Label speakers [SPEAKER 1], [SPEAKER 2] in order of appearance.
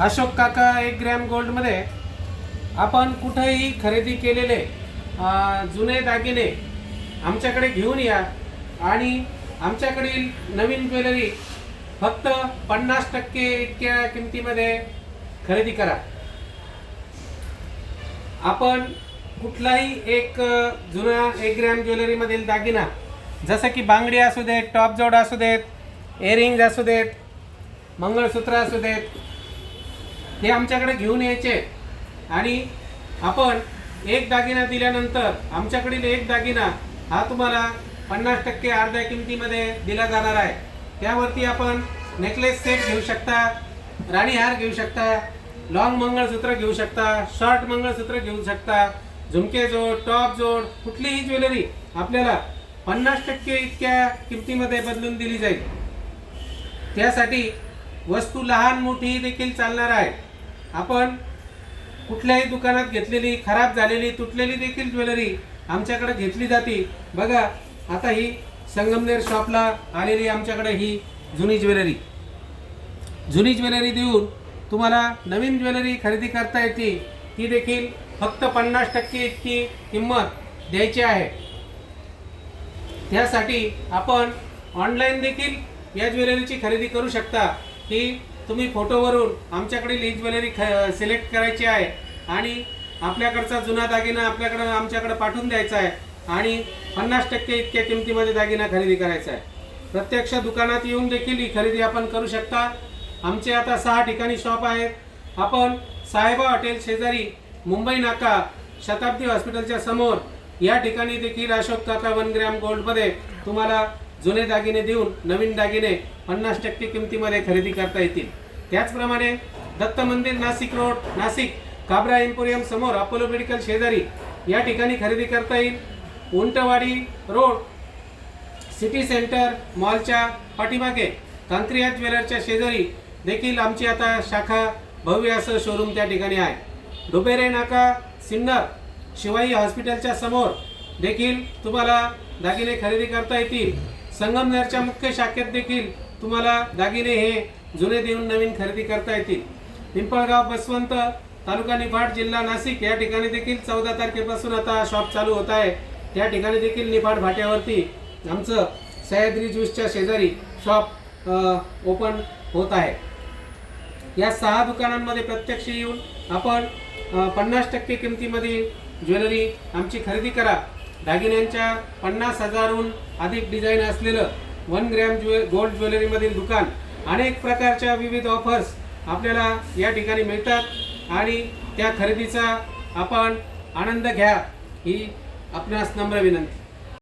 [SPEAKER 1] अशोक काका एक ग्रॅम गोल्डमध्ये आपण कुठेही खरेदी केलेले जुने दागिने आमच्याकडे घेऊन या. आणि आमच्याकडील नवीन ज्वेलरी फक्त पन्नास टक्के इतक्या किमतीमध्ये खरेदी करा. आपण कुठलाही एक जुना एक ग्रॅम ज्वेलरीमधील दागिना जसं की बांगडी असू देत टॉप जोड असू देत एअरिंग्ज असू देत मंगळसूत्र असू देत हे आमच्याकडे घेऊन यायचे. आणि आपण एक दागिना दिल्यानंतर आमच्याकडील एक दागिना हा तुम्हाला पन्नास टक्के अर्ध्या किमतीमध्ये दिला जाणार आहे. त्यावरती आपण नेकलेस सेट घेऊ शकता राणीहार घेऊ शकता लॉंग मंगळसूत्र घेऊ शकता शॉर्ट मंगळसूत्र घेऊ शकता झुमके जोड टॉप जोड कुठलीही ज्वेलरी आपल्याला पन्नास टक्के इतक्या किमतीमध्ये बदलून दिली जाईल. त्यासाठी वस्तू लहान मोठी देखील चालणार आहे. आपण कुठल्याही दुकानात घेतलेली खराब झालेली तुटलेली देखील ज्वेलरी आमच्याकडे घेतली जाते. बघा आता ही संगमनेर शॉपला आलेली आमच्याकडे ही जुनी ज्वेलरी. जुनी ज्वेलरी देऊन तुम्हाला नवीन ज्वेलरी खरेदी करता येते. ती देखील फक्त पन्नास टक्के इतकी किंमत द्यायची आहे. त्यासाठी आपण ऑनलाईन देखील या ज्वेलरीची खरेदी करू शकता. की तुम्ही फोटोवरून आमच्याकडे ही ज्वेलरी ख सिलेक्ट करायची आहे आणि आपल्याकडचा जुना दागिना आपल्याकडं आमच्याकडे पाठवून द्यायचा आहे आणि पन्नास टक्के इतक्या किमतीमध्ये दागिना खरेदी करायचा आहे. प्रत्यक्ष दुकानात येऊन देखील ही खरेदी आपण करू शकता. आमचे आता सहा ठिकाणी शॉप आहेत. आपण साहेबा हॉटेल शेजारी मुंबई नाका शताब्दी हॉस्पिटलच्या समोर या ठिकाणी देखील अशोक काका वन ग्रॅम गोल्डमध्ये तुम्हाला जुने दागिने देऊन नवीन दागिने पन्नास टक्के किमतीमध्ये खरेदी करता येतील. त्याचप्रमाणे दत्त मंदिर नाशिक रोड नाशिक काबरा एम्पोरियम समोर अपोलो मेडिकल शेजारी या ठिकाणी खरेदी करता येईल. उंटवाडी रोड सिटी सेंटर मॉलच्या पाठीमागे कांक्रिया ज्वेलरच्या शेजारी देखील आमची आता शाखा भव्य असं शोरूम त्या ठिकाणी आहे. डुबेरे नाका सिन्नर शिवाई हॉस्पिटलच्या समोर देखील तुम्हाला दागिने खरेदी करता येतील. संगमनेरच्या मुख्य शाखेत देखील तुम्हाला दागिने हे जुने देऊन नवीन खरेदी करता येतील. पिंपळगाव बसवंत तालुका निफाड जिल्हा नाशिक या ठिकाणी देखील चौदा तारखेपासून आता शॉप चालू होत आहे. त्या ठिकाणी देखील निफाड भाट्यावरती आमचं सह्याद्री ज्यूसच्या शेजारी शॉप ओपन होत आहे. या सहा दुकानांमध्ये प्रत्यक्ष येऊन आपण पन्नास टक्के किमतीमध्ये ज्वेलरी आमची खरेदी करा. दागिन्यांच्या पन्नास हजारहून अधिक डिझाईन असलेलं वन ग्रॅम ज्वे गोल्ड ज्वेलरीमधील दुकान अनेक प्रकारच्या विविध ऑफर्स आपल्याला या ठिकाणी मिळतात आणि त्या खरेदीचा आपण आनंद घ्या ही आपणास नम्र विनंती.